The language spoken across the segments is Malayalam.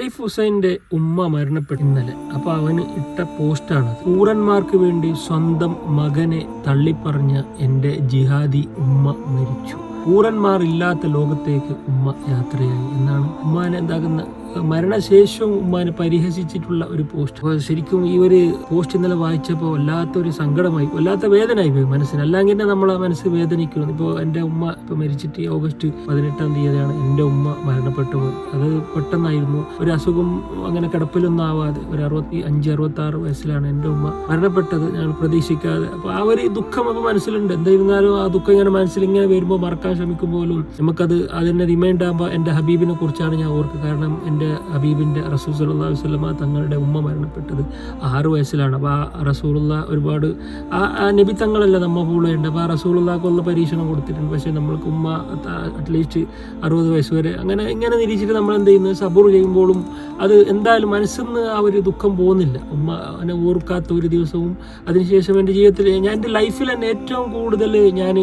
ആരിഫ് ഹുസൈന്റെ ഉമ്മ മരണപ്പെട്ടു ഇന്നലെ. അപ്പോൾ അവന് ഇട്ട പോസ്റ്റാണ്. പൂരന്മാർക്ക് വേണ്ടി സ്വന്തം മകനെ തള്ളിപ്പറഞ്ഞ എന്റെ ജിഹാദി ഉമ്മ മരിച്ചു. പൂരന്മാർ ഇല്ലാത്ത ലോകത്തേക്ക് ഉമ്മ യാത്രയായി. എന്നാണ് ഉമ്മാനെ എന്താകുന്ന മരണശേഷവും ഉമ്മാനെ പരിഹസിച്ചിട്ടുള്ള ഒരു പോസ്റ്റ്. ശരിക്കും ഈ ഒരു പോസ്റ്റ് ഇന്നലെ വായിച്ചപ്പോൾ വല്ലാത്തൊരു സങ്കടമായി വല്ലാത്ത വേദനയായി പോയി മനസ്സിന്. അല്ലെങ്കിൽ തന്നെ നമ്മളെ മനസ്സ് വേദനിക്കുന്നു. ഇപ്പോൾ എന്റെ ഉമ്മ ഇപ്പോൾ മരിച്ചിട്ട് ഓഗസ്റ്റ് പതിനെട്ടാം തീയതിയാണ് എന്റെ ഉമ്മ മരണപ്പെട്ടു അത് പെട്ടെന്നായിരുന്നു. ഒരു അസുഖം അങ്ങനെ കിടപ്പിലൊന്നും ആവാതെ ഒരു അറുപത്തി അഞ്ച് അറുപത്തി ആറ് വയസ്സിലാണ് എന്റെ ഉമ്മ മരണപ്പെട്ടത്. ഞങ്ങൾ പ്രതീക്ഷിക്കാതെ. അപ്പോൾ ആ ഒരു ദുഃഖം അപ്പോൾ മനസ്സിലുണ്ട്. എന്തായിരുന്നാലും ആ ദുഃഖം ഇങ്ങനെ മനസ്സിൽ ഇങ്ങനെ വരുമ്പോൾ മറക്കാൻ ശ്രമിക്കുമ്പോഴും നമുക്കത് അതിനെ റിമൈൻഡ് ആകുമ്പോൾ എന്റെ ഹബീബിനെ കുറിച്ചാണ് ഞാൻ ഓർക്കുക കാരണം ഹബീബിന്റെ റസൂൽ സല്ലാ വസ്ലമ തങ്ങളുടെ ഉമ്മ മരണപ്പെട്ടത് ആറ് വയസ്സിലാണ്. അപ്പോൾ ആ റസൂലുള്ള ഒരുപാട് ആ ആ നബി തങ്ങളല്ല നമ്മ കൂടെയുണ്ട് അപ്പോൾ ആ റസൂലുള്ളാക്കുള്ള പരീക്ഷണം കൊടുത്തിട്ടുണ്ട്. പക്ഷേ നമ്മൾക്ക് ഉമ്മ അറ്റ്ലീസ്റ്റ് അറുപത് വയസ്സ് വരെ അങ്ങനെ ഇങ്ങനെ നിരീക്ഷിച്ച് നമ്മൾ എന്ത് ചെയ്യുന്നത് സബൂർ ചെയ്യുമ്പോഴും അത് എന്തായാലും മനസ്സിൽ നിന്ന് ആ ഒരു ദുഃഖം പോകുന്നില്ല ഉമ്മ എന്നെ ഓർക്കാത്ത ഒരു ദിവസവും അതിനുശേഷം എന്റെ ജീവിതത്തിൽ ഞാൻ എന്റെ ലൈഫിൽ തന്നെ ഏറ്റവും കൂടുതൽ ഞാൻ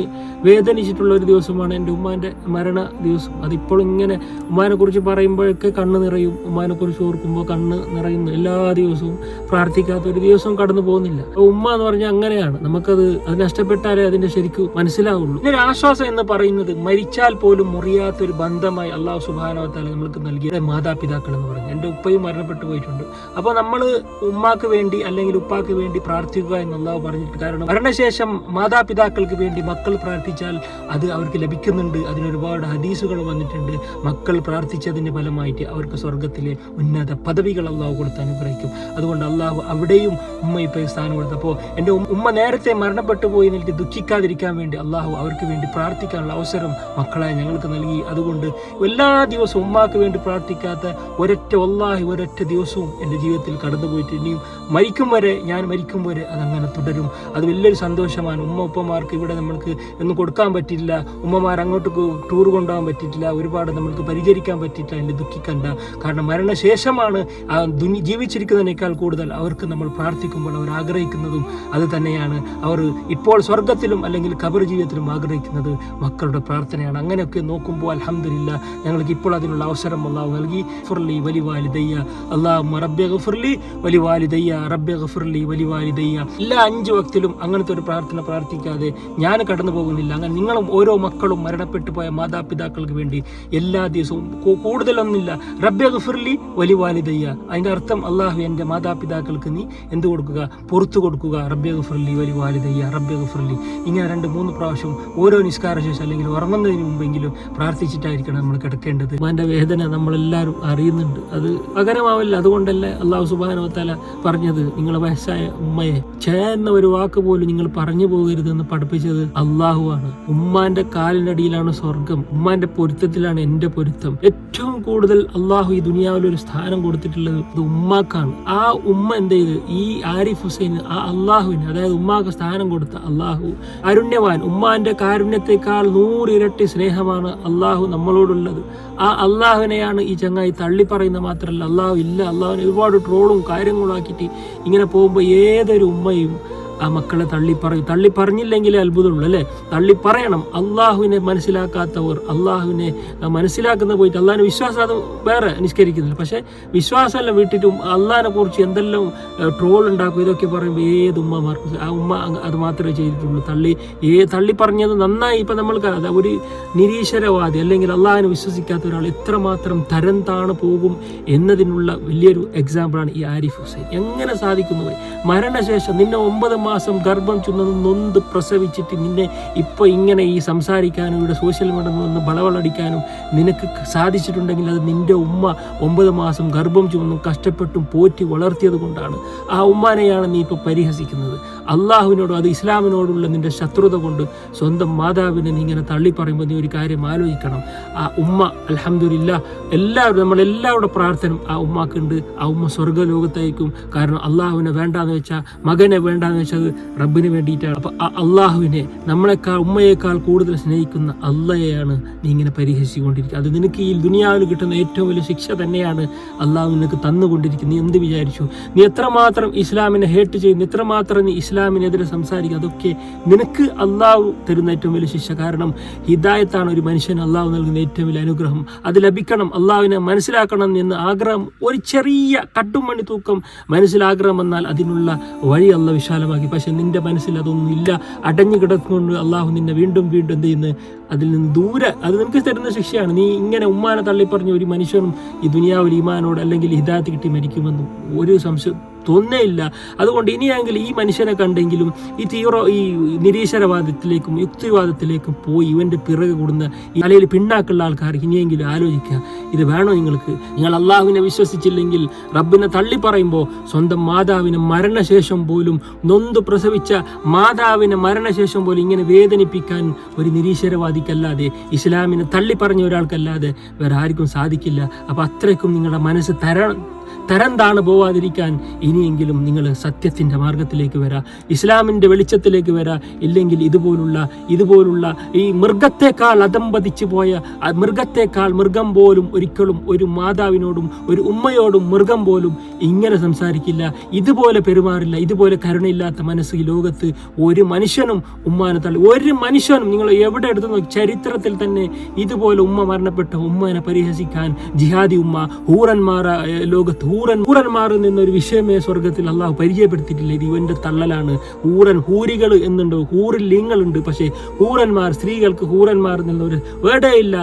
വേദനിച്ചിട്ടുള്ള ഒരു ദിവസമാണ് എന്റെ ഉമ്മാന്റെ മരണ ദിവസം. അതിപ്പോൾ ഇങ്ങനെ ഉമ്മാനെ കുറിച്ച് പറയുമ്പോഴൊക്കെ കണ്ണ് നിറയും ഉമ്മാനെ കുറിച്ച് ഓർക്കുമ്പോൾ കണ്ണ് നിറയുന്നു. എല്ലാ ദിവസവും പ്രാർത്ഥിക്കാത്ത ഒരു ദിവസവും കടന്നു പോകുന്നില്ല. ഉമ്മ എന്ന് പറഞ്ഞാൽ അങ്ങനെയാണ്. നമുക്കത് അത് നഷ്ടപ്പെട്ടാലേ അതിന്റെ ശരിക്കും മനസ്സിലാവുള്ളൂ. ഇതിന്റെ ആശ്വാസം എന്ന് പറയുന്നത് മരിച്ചാൽ പോലും മുറിയാത്ത ഒരു ബന്ധമായി അള്ളാഹു സുബാനവത്താല നമ്മൾക്ക് നൽകിയ മാതാപിതാക്കൾ എന്ന് പറഞ്ഞു എന്റെ ഉപ്പയും മരണപ്പെട്ടു പോയിട്ടുണ്ട്. അപ്പോൾ നമ്മൾ ഉമ്മാക്ക് വേണ്ടി അല്ലെങ്കിൽ ഉപ്പാക്ക് വേണ്ടി പ്രാർത്ഥിക്കുക എന്ന് അള്ളാഹു പറഞ്ഞിട്ട് കാരണം മരണശേഷം മാതാപിതാക്കൾക്ക് വേണ്ടി മക്കൾ പ്രാർത്ഥിച്ചാൽ അത് അവർക്ക് ലഭിക്കുന്നുണ്ട്. അതിനൊരുപാട് ഹദീസുകൾ വന്നിട്ടുണ്ട്. മക്കൾ പ്രാർത്ഥിച്ചതിന്റെ ഫലമായിട്ട് അവർക്ക് സ്വർഗത്തിലെ ഉന്നത പദവികൾ അള്ളാഹു കൊടുത്ത് അനുഗ്രഹിക്കും. അതുകൊണ്ട് അള്ളാഹു അവിടെയും ഉമ്മ ഇപ്പോൾ സ്ഥാനം കൊടുത്തു അപ്പോൾ എന്റെ ഉമ്മ നേരത്തെ മരണപ്പെട്ടു പോയി എനിക്ക് ദുഃഖിക്കാതിരിക്കാൻ വേണ്ടി അള്ളാഹു അവർക്ക് വേണ്ടി പ്രാർത്ഥിക്കാനുള്ള അവസരം മക്കളെ ഞങ്ങൾക്ക് നൽകി. അതുകൊണ്ട് എല്ലാ ദിവസവും ഉമ്മാക്ക് വേണ്ടി പ്രാർത്ഥിക്കാത്ത ഒരൊറ്റ ഒല്ലാഹി ഒരൊറ്റ ദിവസവും എന്റെ ജീവിതത്തിൽ കടന്നുപോയിട്ട് ഇനിയും മരിക്കും വരെ ഞാൻ മരിക്കും വരെ അതങ്ങനെ തുടരും. അത് വലിയൊരു സന്തോഷമാണ്. ഉമ്മ ഉപ്പമാർക്ക് ഇവിടെ നമ്മൾക്ക് ഒന്നും കൊടുക്കാൻ പറ്റില്ല ഉമ്മമാർ അങ്ങോട്ട് ടൂർ കൊണ്ടുപോകാൻ പറ്റിയിട്ടില്ല. ഒരുപാട് നമ്മൾക്ക് പരിചരിക്കാൻ പറ്റിയിട്ടില്ല. എന്റെ ദുഃഖിക്കണ്ട. കാരണം മരണശേഷമാണ് ദുനി ജീവിച്ചിരിക്കുന്നതിനേക്കാൾ കൂടുതൽ അവർക്ക് നമ്മൾ പ്രാർത്ഥിക്കുമ്പോൾ അവർ ആഗ്രഹിക്കുന്നതും അത് തന്നെയാണ്. അവർ ഇപ്പോൾ സ്വർഗത്തിലും അല്ലെങ്കിൽ കബർ ജീവിതത്തിലും ആഗ്രഹിക്കുന്നത് മക്കളുടെ പ്രാർത്ഥനയാണ്. അങ്ങനെയൊക്കെ നോക്കുമ്പോൾ അലഹമില്ല ഞങ്ങൾക്ക് ഇപ്പോൾ അതിനുള്ള അവസരം അള്ളാഹു നൽകി. ഫുർലി വലി വാലിദയ്യ അള്ളാഹു റബ്ബെ ഗഫുർലി വലി വാലിദയ്യ റബ്ബെ ഗഫുർലി വലി വാലിദയ്യ എല്ലാ അഞ്ച് വക്തിലും അങ്ങനത്തെ ഒരു പ്രാർത്ഥന പ്രാർത്ഥിക്കാതെ ഞാൻ കടന്നു പോകുന്നില്ല. അങ്ങനെ നിങ്ങളും ഓരോ മക്കളും മരണപ്പെട്ടു പോയ മാതാപിതാക്കൾക്ക് വേണ്ടി എല്ലാ ദിവസവും കൂടുതലൊന്നുമില്ല. റബ്ബെ ഗഫുർലി വലി വാലിദയ്യ അതിന്റെ അർത്ഥം അള്ളാഹു എന്റെ മാതാപിതാക്കൾക്ക് നീ എന്ത് കൊടുക്കുക? പുറത്തു കൊടുക്കുക. റബ്ബെ ഗഫുർലി വലി വാലിദയ്യ റബ്ബെ ഗഫുർലി ഇങ്ങനെ രണ്ട് മൂന്ന് പ്രാവശ്യം ഓരോ നിസ്കാര ശേഷം അല്ലെങ്കിൽ ഉറങ്ങുന്നതിന് മുമ്പെങ്കിലും പ്രാർത്ഥിച്ചിട്ടായിരിക്കണം നമ്മൾ കിടക്കേണ്ടത്. അവന്റെ വേദന നമ്മളെല്ലാവരും അറിയുന്നുണ്ട്. അത് പകരമാവില്ല അതുകൊണ്ടല്ലേ അള്ളാഹു സുബാനോത്തല പറഞ്ഞത്. നിങ്ങളെ വയസ്സായ ഉമ്മയെ ചേ എന്ന ഒരു വാക്ക് പോലും നിങ്ങൾ പറഞ്ഞു പോകരുതെന്ന് പഠിപ്പിച്ചത് അള്ളാഹുവാണ്. ഉമ്മാന്റെ കാലിനടിയിലാണ് സ്വർഗം ഉമ്മാന്റെ പൊരുത്തത്തിലാണ് എന്റെ പൊരുത്തം. ഏറ്റവും കൂടുതൽ അള്ളാഹു ഈ ദുനിയാവിൽ ഒരു സ്ഥാനം കൊടുത്തിട്ടുള്ളത് ഇത് ഉമ്മാക്കാണ്. ആ ഉമ്മ എന്ത് ചെയ്ത്? ഈ ആരിഫ് ഹുസൈന് ആ അള്ളാഹുവിന് അതായത് ഉമ്മാക്ക് സ്ഥാനം കൊടുത്ത അള്ളാഹു കാരുണ്യവാൻ ഉമ്മാന്റെ കാരുണ്യത്തെക്കാൾ നൂറിരട്ടി സ്നേഹമാണ് അള്ളാഹു നമ്മളോടുള്ളത്. ആ അള്ളാഹുവിനെയാണ് ഈ ചങ്ങായി തള്ളി പറയുന്നത് മാത്രമല്ല അള്ളാഹു ഇല്ല അള്ളാഹുവിനെ ഒരുപാട് ട്രോളും കാര്യങ്ങളും ആക്കിയിട്ട് ഇങ്ങനെ പോകുമ്പോൾ ഏതൊരു ഉമ്മയും ആ മക്കളെ തള്ളിപ്പറയും തള്ളിപ്പറഞ്ഞില്ലെങ്കിലേ തള്ളി പറഞ്ഞില്ലെങ്കിലേ അത്ഭുതമുള്ളൂ അല്ലേ? തള്ളിപ്പറയണം അള്ളാഹുവിനെ മനസ്സിലാക്കാത്തവർ അള്ളാഹുവിനെ മനസ്സിലാക്കുന്ന പോയിട്ട് അള്ളാഹിനെ വിശ്വാസം അത് വേറെ നിഷ്കരിക്കുന്നില്ല പക്ഷേ വിശ്വാസമല്ല വിട്ടിട്ടും അള്ളാഹിനെ കുറിച്ച് എന്തെല്ലാം ട്രോൾ ഉണ്ടാക്കും ഇതൊക്കെ പറയുമ്പോൾ ഏത് ഉമ്മമാർക്ക് ആ ഉമ്മ അത് മാത്രമേ ചെയ്തിട്ടുള്ളൂ. തള്ളി ഏ തള്ളി പറഞ്ഞത് നന്നായി ഇപ്പം നമ്മൾക്ക് അത് ഒരു നിരീശ്വരവാദി അല്ലെങ്കിൽ അള്ളാഹിനെ വിശ്വസിക്കാത്ത ഒരാൾ എത്രമാത്രം തരം താണ് പോകും എന്നതിനുള്ള വലിയൊരു എക്സാമ്പിളാണ് ഈ ആരിഫ് ഹുസൈൻ. എങ്ങനെ സാധിക്കുന്നു? മരണശേഷം നിന്നെ ഒമ്പത് മാസം ഗർഭം ചുന്നത് നൊന്ത് പ്രസവിച്ചിട്ട് നിന്നെ ഇപ്പോൾ ഇങ്ങനെ ഈ സംസാരിക്കാനും ഇവിടെ സോഷ്യൽ മീഡിയ നിന്ന് ബളവളടിക്കാനും നിനക്ക് സാധിച്ചിട്ടുണ്ടെങ്കിൽ അത് നിന്റെ ഉമ്മ ഒമ്പത് മാസം ഗർഭം ചുമന്നും കഷ്ടപ്പെട്ടും പോറ്റി വളർത്തിയത് കൊണ്ടാണ്. ആ ഉമ്മാനെയാണ് നീ ഇപ്പോൾ പരിഹസിക്കുന്നത്. അള്ളാഹുവിനോടും അത് ഇസ്ലാമിനോടുള്ള നിന്റെ ശത്രുത കൊണ്ട് സ്വന്തം മാതാവിനെ നീ ഇങ്ങനെ തള്ളി പറയുമ്പോൾ നീ ഒരു കാര്യം ആലോചിക്കണം. ആ ഉമ്മ അലഹമില്ല എല്ലാവരും നമ്മളെല്ലാവരുടെ പ്രാർത്ഥന ആ ഉമ്മാക്കുണ്ട്. ആ ഉമ്മ സ്വർഗലോകത്തേക്കും കാരണം അള്ളാഹുവിനെ വേണ്ടാന്ന് വെച്ചാൽ മകനെ വേണ്ടാന്ന് വെച്ചത് റബ്ബിന് വേണ്ടിയിട്ടാണ്. അപ്പൊ ആ അള്ളാഹുവിനെ നമ്മളെക്കാൾ ഉമ്മയേക്കാൾ കൂടുതൽ സ്നേഹിക്കുന്ന അള്ളയെയാണ് നീ ഇങ്ങനെ പരിഹസിച്ചുകൊണ്ടിരിക്കുക അത് നിനക്ക് ഈ ദുനിയാവിൽ കിട്ടുന്ന ഏറ്റവും വലിയ ശിക്ഷ തന്നെയാണ് അള്ളാഹു നിനക്ക് തന്നുകൊണ്ടിരിക്കുന്നത്. നീ എന്ത് വിചാരിച്ചു? നീ എത്രമാത്രം ഇസ്ലാമിനെ ഹേറ്റ് ചെയ്യുന്നു? എത്രമാത്രം നീ ഇസ്ലാം ഇസ്ലാമിനെതിരെ സംസാരിക്കുക. അതൊക്കെ നിനക്ക് അള്ളാഹു തരുന്ന ഏറ്റവും വലിയ ശിക്ഷ. കാരണം ഹിദായത്താണ് ഒരു മനുഷ്യന് അള്ളാഹു നൽകുന്ന ഏറ്റവും വലിയ അനുഗ്രഹം. അത് ലഭിക്കണം. അള്ളാഹുവിനെ മനസ്സിലാക്കണം എന്ന് ആഗ്രഹം ഒരു ചെറിയ കട്ടുമണി തൂക്കം മനസ്സിലാഗ്രഹം വന്നാൽ അതിനുള്ള വഴി അല്ല വിശാലമാക്കി. പക്ഷെ നിന്റെ മനസ്സിൽ അതൊന്നും ഇല്ല. അടഞ്ഞു കിടക്കുകൊണ്ട് അള്ളാഹു നിന്നെ വീണ്ടും വീണ്ടും എന്ത് അതിൽ നിന്ന് ദൂരെ. അത് നിനക്ക് തരുന്ന ശിക്ഷയാണ്. നീ ഇങ്ങനെ ഉമ്മാനെ തള്ളിപ്പറഞ്ഞ ഒരു മനുഷ്യനും ഈ ദുനിയാവിൽ ഈമാനോട് അല്ലെങ്കിൽ ഹിദായത്ത് കിട്ടി മരിക്കുമെന്നും ഒരു സംശയം തോന്നേയില്ല അതുകൊണ്ട് ഇനിയെങ്കിലും ഈ മനുഷ്യനെ കണ്ടെങ്കിലും ഈ തീവ്ര ഈ നിരീശ്വരവാദത്തിലേക്കും യുക്തിവാദത്തിലേക്കും പോയി ഇവന്റെ പിറകെ കൂടുന്ന ഈ തലയിൽ പിന്നാക്കുള്ള ആൾക്കാർ ഇനിയെങ്കിലും ആലോചിക്കുക. ഇത് വേണോ നിങ്ങൾക്ക്? നിങ്ങൾ അള്ളാഹുവിനെ വിശ്വസിച്ചില്ലെങ്കിൽ റബ്ബിനെ തള്ളി പറയുമ്പോൾ സ്വന്തം മാതാവിനെ മരണശേഷം പോലും നൊന്ത് പ്രസവിച്ച മാതാവിനെ മരണശേഷം പോലും ഇങ്ങനെ വേദനിപ്പിക്കാൻ ഒരു നിരീശ്വരവാദിക്കല്ലാതെ ഇസ്ലാമിനെ തള്ളി പറഞ്ഞ ഒരാൾക്കല്ലാതെ വേറെ ആർക്കും സാധിക്കില്ല. അപ്പോൾ അത്രയ്ക്കും നിങ്ങളുടെ മനസ്സ് തര തരം താണ് പോവാതിരിക്കാൻ ഇനിയെങ്കിലും നിങ്ങൾ സത്യത്തിന്റെ മാർഗത്തിലേക്ക് വരാ ഇസ്ലാമിന്റെ വെളിച്ചത്തിലേക്ക് വരാ ഇല്ലെങ്കിൽ ഇതുപോലുള്ള ഇതുപോലുള്ള ഈ മൃഗത്തെക്കാൾ അതമ്പതിച്ചു പോയ മൃഗത്തെക്കാൾ മൃഗം പോലും ഒരിക്കലും ഒരു മാതാവിനോടും ഒരു ഉമ്മയോടും മൃഗം പോലും ഇങ്ങനെ സംസാരിക്കില്ല. ഇതുപോലെ പെരുമാറില്ല ഇതുപോലെ കരുണയില്ലാത്ത മനസ്സ് ഈ ലോകത്ത് ഒരു മനുഷ്യനും ഉമ്മാനെ തള്ളി ഒരു മനുഷ്യനും നിങ്ങൾ എവിടെ എടുത്തു ചരിത്രത്തിൽ തന്നെ ഇതുപോലെ ഉമ്മ മരണപ്പെട്ട ഉമ്മനെ പരിഹസിക്കാൻ ജിഹാദി ഉമ്മ ഹൂറന്മാർ ഏ, ലോകത്ത് ഹൂറൻ നിന്ന് എന്നൊരു വിഷയമേ സ്വർഗത്തിൽ അള്ളാഹു പരിചയപ്പെടുത്തിയിട്ടില്ല. ഇത് ഇവന്റെ തള്ളലാണ്. ഊറൻ ഹൂരികൾ എന്നുണ്ട്. ഹൂറിൽ ലിങ്ങളുണ്ട്. പക്ഷേ ഹൂറന്മാർ സ്ത്രീകൾക്ക് ഹൂറന്മാർ നിന്ന് ഒരു വേടയില്ല.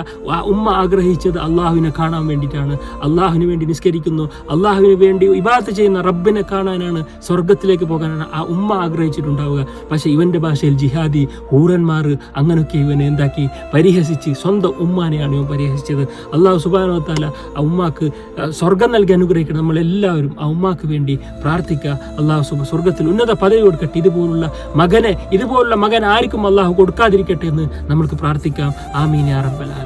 ഉമ്മ ആഗ്രഹിച്ചത് അള്ളാഹുവിനെ കാണാൻ വേണ്ടിയിട്ടാണ്. അള്ളാഹുവിന് വേണ്ടി നിസ്കരിക്കുന്നു. അള്ളാഹുവിന് വേണ്ടി ഇബാത്ത് ചെയ്യുന്ന റബ്ബിനെ കാണാനാണ് സ്വർഗത്തിലേക്ക് പോകാനാണ് ആ ഉമ്മ ആഗ്രഹിച്ചിട്ടുണ്ടാവുക. പക്ഷേ ഇവന്റെ ഭാഷയിൽ ജിഹാദി ഹൂറന്മാർ അങ്ങനെയൊക്കെ ഇവനെ എന്താക്കി? പരിഹസിച്ച് സ്വന്തം ഉമ്മാനെയാണ് ഇവൻ പരിഹസിച്ചത്. അള്ളാഹു സുബാനോ താല ആ ഉമ്മാക്ക് സ്വർഗം നൽകി അനുഗ്രഹിക്കണം. നമ്മളെല്ലാവരും ആ ഉമ്മാക്ക് വേണ്ടി പ്രാർത്ഥിക്കുക. അള്ളാഹു സുബ സ്വർഗത്തിൽ ഉന്നത പദവി കൊടുക്കട്ടെ. ഇതുപോലുള്ള മകനെ ഇതുപോലുള്ള മകൻ ആർക്കും അള്ളാഹു കൊടുക്കാതിരിക്കട്ടെ എന്ന് നമ്മൾക്ക് പ്രാർത്ഥിക്കാം. ആമീൻ ആലമീൻ.